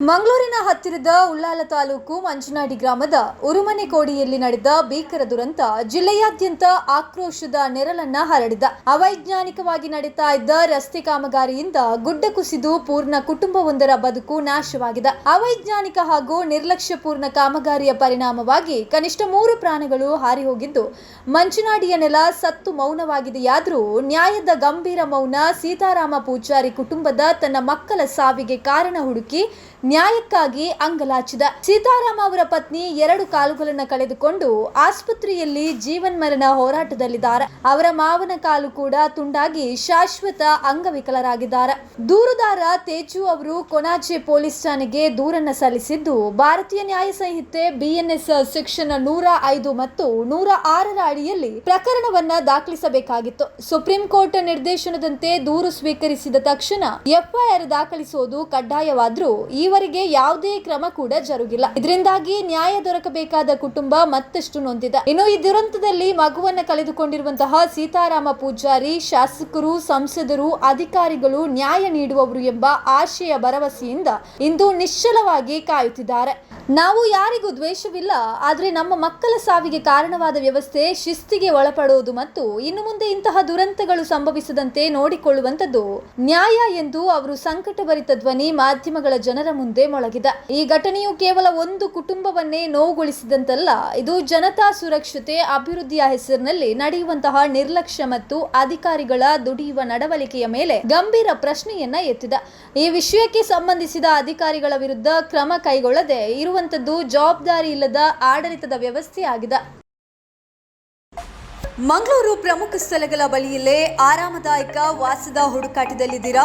ಮಂಗಳೂರಿನ ಹತ್ತಿರದ ಉಳ್ಳಾಲ ತಾಲೂಕು ಮಂಜನಾಡಿ ಗ್ರಾಮದ ಉರುಮನೆ ಕೋಡಿಯಲ್ಲಿ ನಡೆದ ಭೀಕರ ದುರಂತ ಜಿಲ್ಲೆಯಾದ್ಯಂತ ಆಕ್ರೋಶದ ನೆರಳನ್ನ ಹರಡಿದ. ಅವೈಜ್ಞಾನಿಕವಾಗಿ ನಡೀತಾ ಇದ್ದ ರಸ್ತೆ ಕಾಮಗಾರಿಯಿಂದ ಗುಡ್ಡ ಕುಸಿದು ಪೂರ್ಣ ಕುಟುಂಬವೊಂದರ ಬದುಕು ನಾಶವಾಗಿದೆ. ಅವೈಜ್ಞಾನಿಕ ಹಾಗೂ ನಿರ್ಲಕ್ಷ್ಯಪೂರ್ಣ ಕಾಮಗಾರಿಯ ಪರಿಣಾಮವಾಗಿ ಕನಿಷ್ಠ ಮೂರು ಪ್ರಾಣಗಳು ಹಾರಿ ಹೋಗಿದ್ದು ಮಂಚನಾಡಿಯ ನೆಲ ಸತ್ತು ಮೌನವಾಗಿದೆಯಾದರೂ ನ್ಯಾಯದ ಗಂಭೀರ ಮೌನ ಸೀತಾರಾಮ ಪೂಜಾರಿ ಕುಟುಂಬದ ತನ್ನ ಮಕ್ಕಳ ಸಾವಿಗೆ ಕಾರಣ ಹುಡುಕಿ ನ್ಯಾಯಕ್ಕಾಗಿ ಅಂಗಲಾಚಿದ ಸೀತಾರಾಮ ಅವರ ಪತ್ನಿ ಎರಡು ಕಾಲುಗಳನ್ನು ಕಳೆದುಕೊಂಡು ಆಸ್ಪತ್ರೆಯಲ್ಲಿ ಜೀವನ್ಮರಣ ಹೋರಾಟದಲ್ಲಿದ್ದಾರೆ. ಅವರ ಮಾವನ ಕಾಲು ಕೂಡ ತುಂಡಾಗಿ ಶಾಶ್ವತ ಅಂಗವಿಕಲರಾಗಿದ್ದಾರೆ. ದೂರುದಾರ ತೇಜು ಅವರು ಕೊನಾಚೆ ಪೊಲೀಸ್ ಠಾಣೆಗೆ ದೂರನ್ನ ಸಲ್ಲಿಸಿದ್ದು, ಭಾರತೀಯ ನ್ಯಾಯ ಸಂಹಿತೆ ಬಿಎನ್ಎಸ್ ಸೆಕ್ಷನ್ ನೂರ ಐದು ಮತ್ತು ನೂರ ಆರರ ಅಡಿಯಲ್ಲಿ ಪ್ರಕರಣವನ್ನ ದಾಖಲಿಸಬೇಕಾಗಿತ್ತು. ಸುಪ್ರೀಂ ಕೋರ್ಟ್ ನಿರ್ದೇಶನದಂತೆ ದೂರು ಸ್ವೀಕರಿಸಿದ ತಕ್ಷಣ ಎಫ್ಐಆರ್ ದಾಖಲಿಸುವುದು ಕಡ್ಡಾಯವಾದ್ರೂ ಈವರೆಗೆ ಯಾವುದೇ ಕ್ರಮ ಕೂಡ ಜರುಗಿಲ್ಲ. ಇದರಿಂದಾಗಿ ನ್ಯಾಯ ದೊರಕಬೇಕಾದ ಕುಟುಂಬ ಮತ್ತಷ್ಟು ನೊಂದಿದೆ. ಇನ್ನು ಈ ದುರಂತದಲ್ಲಿ ಮಗುವನ್ನ ಕಳೆದುಕೊಂಡಿರುವಂತಹ ಸೀತಾರಾಮ ಪೂಜಾರಿ, ಶಾಸಕರು, ಸಂಸದರು, ಅಧಿಕಾರಿಗಳು ನ್ಯಾಯ ನೀಡುವವರು ಎಂಬ ಆಶಯ ಭರವಸೆಯಿಂದ ಇಂದು ನಿಶ್ಚಲವಾಗಿ ಕಾಯುತ್ತಿದ್ದಾರೆ. ನಾವು ಯಾರಿಗೂ ದ್ವೇಷವಿಲ್ಲ, ಆದರೆ ನಮ್ಮ ಮಕ್ಕಳ ಸಾವಿಗೆ ಕಾರಣವಾದ ವ್ಯವಸ್ಥೆ ಶಿಸ್ತಿಗೆ ಒಳಪಡುವುದು ಮತ್ತು ಇನ್ನು ಮುಂದೆ ಇಂತಹ ದುರಂತಗಳು ಸಂಭವಿಸದಂತೆ ನೋಡಿಕೊಳ್ಳುವಂತದ್ದು ನ್ಯಾಯ ಎಂದು ಅವರು ಸಂಕಟಭರಿತ ಧ್ವನಿ ಮಾಧ್ಯಮಗಳ ಜನರ ಮುಂದೆ ಮೊಳಗಿದೆ. ಈ ಘಟನೆಯು ಕೇವಲ ಒಂದು ಕುಟುಂಬವನ್ನೇ ನೋವುಗೊಳಿಸಿದಂತಲ್ಲ, ಇದು ಜನತಾ ಸುರಕ್ಷತೆ ಅಭಿವೃದ್ಧಿಯ ಹೆಸರಿನಲ್ಲಿ ನಡೆಯುವಂತಹ ನಿರ್ಲಕ್ಷ್ಯ ಮತ್ತು ಅಧಿಕಾರಿಗಳ ದುಡಿಯುವ ನಡವಳಿಕೆಯ ಮೇಲೆ ಗಂಭೀರ ಪ್ರಶ್ನೆಯನ್ನ ಎತ್ತಿದ. ಈ ವಿಷಯಕ್ಕೆ ಸಂಬಂಧಿಸಿದ ಅಧಿಕಾರಿಗಳ ವಿರುದ್ಧ ಕ್ರಮ ಕೈಗೊಳ್ಳದೆ ಇರುವಂತದ್ದು ಜವಾಬ್ದಾರಿ ಇಲ್ಲದ ಆಡಳಿತದ ವ್ಯವಸ್ಥೆ ಆಗಿದೆ ಮಂಗಳೂರು ಪ್ರಮುಖ ಸ್ಥಳಗಳ ಬಳಿಯಲ್ಲೇ ಆರಾಮದಾಯಕ ವಾಸದ ಹುಡುಕಾಟದಲ್ಲಿದ್ದೀರಾ?